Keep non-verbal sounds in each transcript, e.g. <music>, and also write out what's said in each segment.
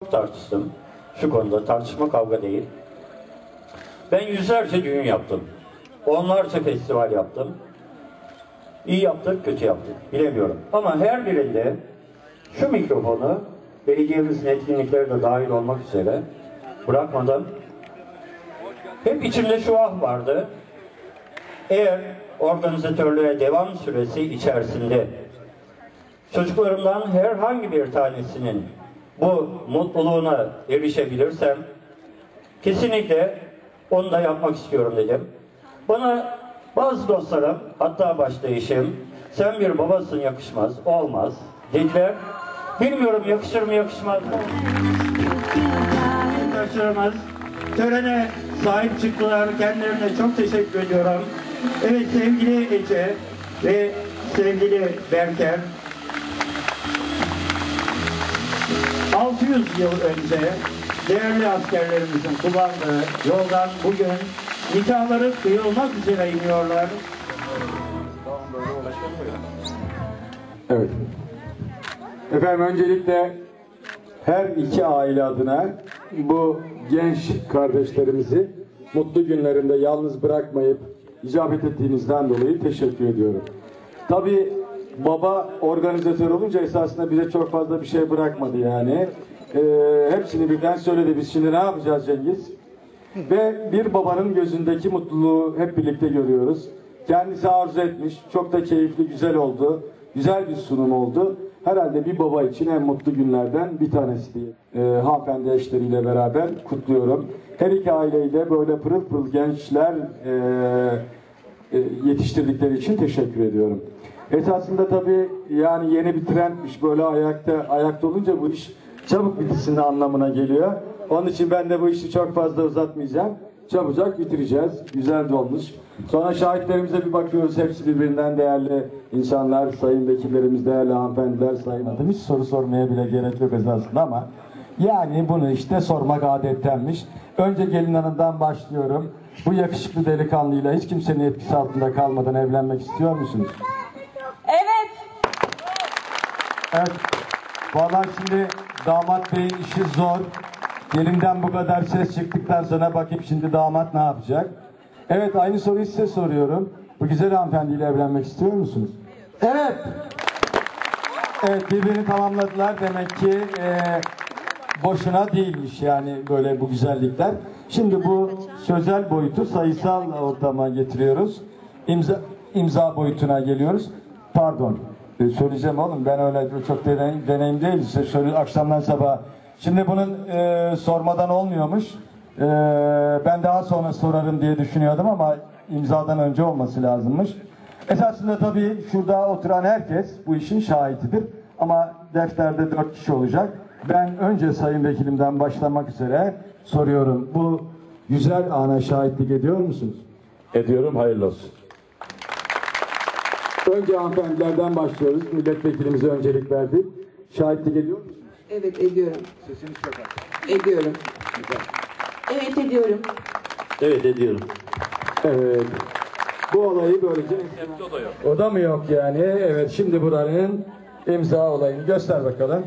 Çok tartıştım. Şu konuda tartışma kavga değil. Ben yüzlerce düğün yaptım. Onlarca festival yaptım. İyi yaptık, kötü yaptık. Bilemiyorum. Ama her birinde şu mikrofonu belediyemizin etkinlikleri de dahil olmak üzere bırakmadan hep içimde şu ah vardı. Eğer organizatörlüğe devam süresi içerisinde çocuklarımdan herhangi bir tanesinin bu mutluluğuna erişebilirsem kesinlikle onu da yapmak istiyorum dedim. Bana bazı dostlarım hatta başta eşim sen bir babasın yakışmaz olmaz dediler. Bilmiyorum yakışır mı yakışmaz mı? Arkadaşlarımız törene sahip çıktılar. Kendilerine çok teşekkür ediyorum. Evet sevgili Ece ve sevgili Berker 600 yıl önce değerli askerlerimizin kullandığı yoldan bugün nikahları kıyılmak üzere iniyorlar. Evet. Efendim öncelikle her iki aile adına bu genç kardeşlerimizi mutlu günlerinde yalnız bırakmayıp icabet ettiğinizden dolayı teşekkür ediyorum. Tabii baba organizatör olunca esasında bize çok fazla bir şey bırakmadı yani. Ee, hepsini birden söyledi. Biz şimdi ne yapacağız Cengiz? Ve bir babanın gözündeki mutluluğu hep birlikte görüyoruz. Kendisi arzu etmiş. Çok da keyifli, güzel oldu. Güzel bir sunum oldu. Herhalde bir baba için en mutlu günlerden bir tanesi diye. Ee, hanımefendi eşleriyle beraber kutluyorum. Her iki aileyi de böyle pırıl pırıl gençler e, e, yetiştirdikleri için teşekkür ediyorum. Esasında tabii yani yeni bir trendmiş böyle ayakta ayakta olunca bu iş çabuk bitsin anlamına geliyor. Onun için ben de bu işi çok fazla uzatmayacağım. Çabucak bitireceğiz. Güzel de olmuş. Sonra şahitlerimize bir bakıyoruz. Hepsi birbirinden değerli insanlar, sayın vekillerimiz, değerli hanımefendiler, sayın adım. Hiç soru sormaya bile gerek yok esasında ama yani bunu işte sormak adettenmiş. Önce gelin hanımdan başlıyorum. Bu yakışıklı delikanlıyla hiç kimsenin etkisi altında kalmadan evlenmek istiyor musunuz? Evet. Vallahi şimdi damat beyin işi zor. Gelinden bu kadar ses çıktıktan sonra bakayım şimdi damat ne yapacak? Evet aynı soruyu size soruyorum. Bu güzel hanımefendiyle evlenmek istiyor musunuz? Evet. Evet birbirini tamamladılar. Demek ki e, boşuna değilmiş yani böyle bu güzellikler. Şimdi bu sözel boyutu sayısal ortama getiriyoruz. İmza, imza boyutuna geliyoruz. Pardon. E, söyleyeceğim oğlum ben öyle çok deneyim, deneyim değil. Size söyle, akşamdan sabah. Şimdi bunun e, sormadan olmuyormuş. E, ben daha sonra sorarım diye düşünüyordum ama imzadan önce olması lazımmış. Esasında tabii şurada oturan herkes bu işin şahididir. Ama defterde dört kişi olacak. Ben önce Sayın Vekilimden başlamak üzere soruyorum. Bu güzel ana şahitlik ediyor musunuz? Ediyorum hayırlı olsun. Önce hanımefendilerden başlıyoruz. Milletvekilimize öncelik verdik. Şahitlik ediyor musunuz? Evet ediyorum. Sesiniz çok az. Ediyorum. Evet ediyorum. Evet ediyorum. Evet. Bu olayı böylece... O da mı yok yani? Evet şimdi buranın imza olayını göster bakalım.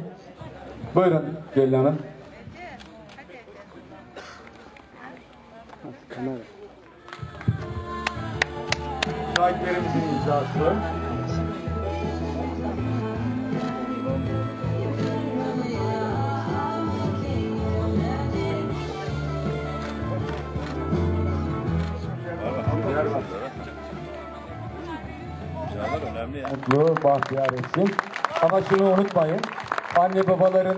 Buyurun Gelin Hanım. Şahitlerimizin imzası. mutlu, bahtiyar etsin. Ama şunu unutmayın. Anne babaların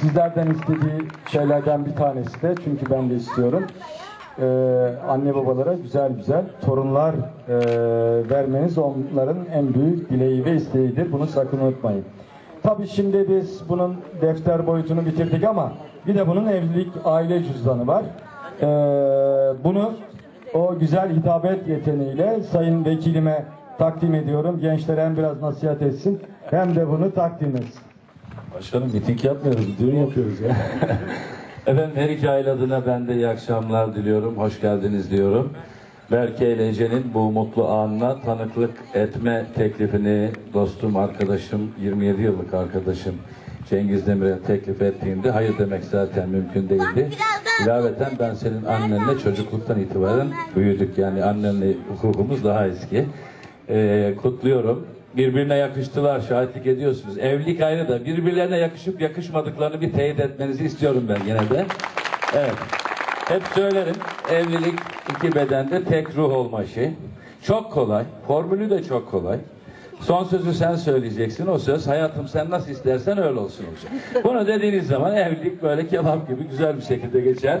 sizlerden istediği şeylerden bir tanesi de çünkü ben de istiyorum. Ee, anne babalara güzel güzel torunlar e, vermeniz onların en büyük dileği ve isteğidir. Bunu sakın unutmayın. Tabii şimdi biz bunun defter boyutunu bitirdik ama bir de bunun evlilik aile cüzdanı var. Ee, bunu o güzel hitabet yeteneğiyle sayın vekilime takdim ediyorum. Gençlere hem biraz nasihat etsin hem de bunu takdim etsin. Başkanım miting yapmıyoruz, düğün yapıyoruz ya. <laughs> Efendim her iki aile adına ben de iyi akşamlar diliyorum. Hoş geldiniz diyorum. Berke ile Ece'nin bu mutlu anına tanıklık etme teklifini dostum, arkadaşım, 27 yıllık arkadaşım Cengiz Demirel teklif ettiğinde hayır demek zaten mümkün değildi. İlaveten ben senin annenle çocukluktan itibaren büyüdük. Yani annenle hukukumuz daha eski. Ee, kutluyorum. Birbirine yakıştılar, şahitlik ediyorsunuz. Evlilik ayrı da birbirlerine yakışıp yakışmadıklarını bir teyit etmenizi istiyorum ben gene de. Evet. Hep söylerim, evlilik iki bedende tek ruh olma işi. Çok kolay, formülü de çok kolay. Son sözü sen söyleyeceksin, o söz hayatım sen nasıl istersen öyle olsun olacak. Bunu dediğiniz zaman evlilik böyle kebap gibi güzel bir şekilde geçer.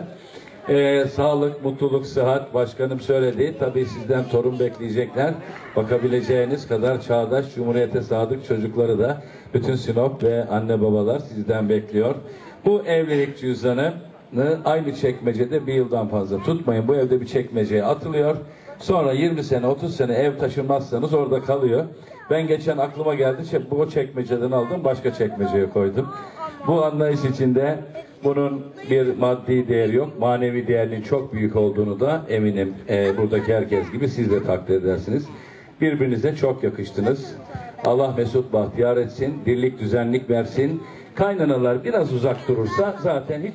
Ee, sağlık, mutluluk, sıhhat başkanım söyledi. Tabii sizden torun bekleyecekler. Bakabileceğiniz kadar çağdaş, cumhuriyete sadık çocukları da bütün Sinop ve anne babalar sizden bekliyor. Bu evlilik cüzdanı aynı çekmecede bir yıldan fazla tutmayın. Bu evde bir çekmeceye atılıyor. Sonra 20 sene 30 sene ev taşınmazsanız orada kalıyor. Ben geçen aklıma geldi. Şey, bu çekmeceden aldım başka çekmeceye koydum. Bu anlayış içinde bunun bir maddi değeri yok. Manevi değerinin çok büyük olduğunu da eminim e, buradaki herkes gibi siz de takdir edersiniz. Birbirinize çok yakıştınız. Allah mesut bahtiyar etsin. Dirlik düzenlik versin. Kaynanalar biraz uzak durursa zaten hiç